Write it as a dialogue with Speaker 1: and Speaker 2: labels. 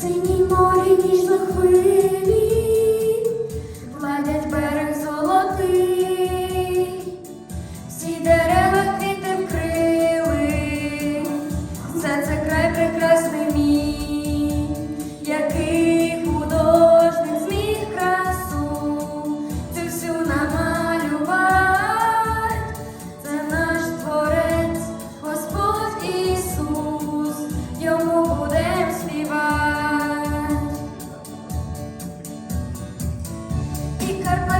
Speaker 1: синій морі ніжно хвилі, Bye.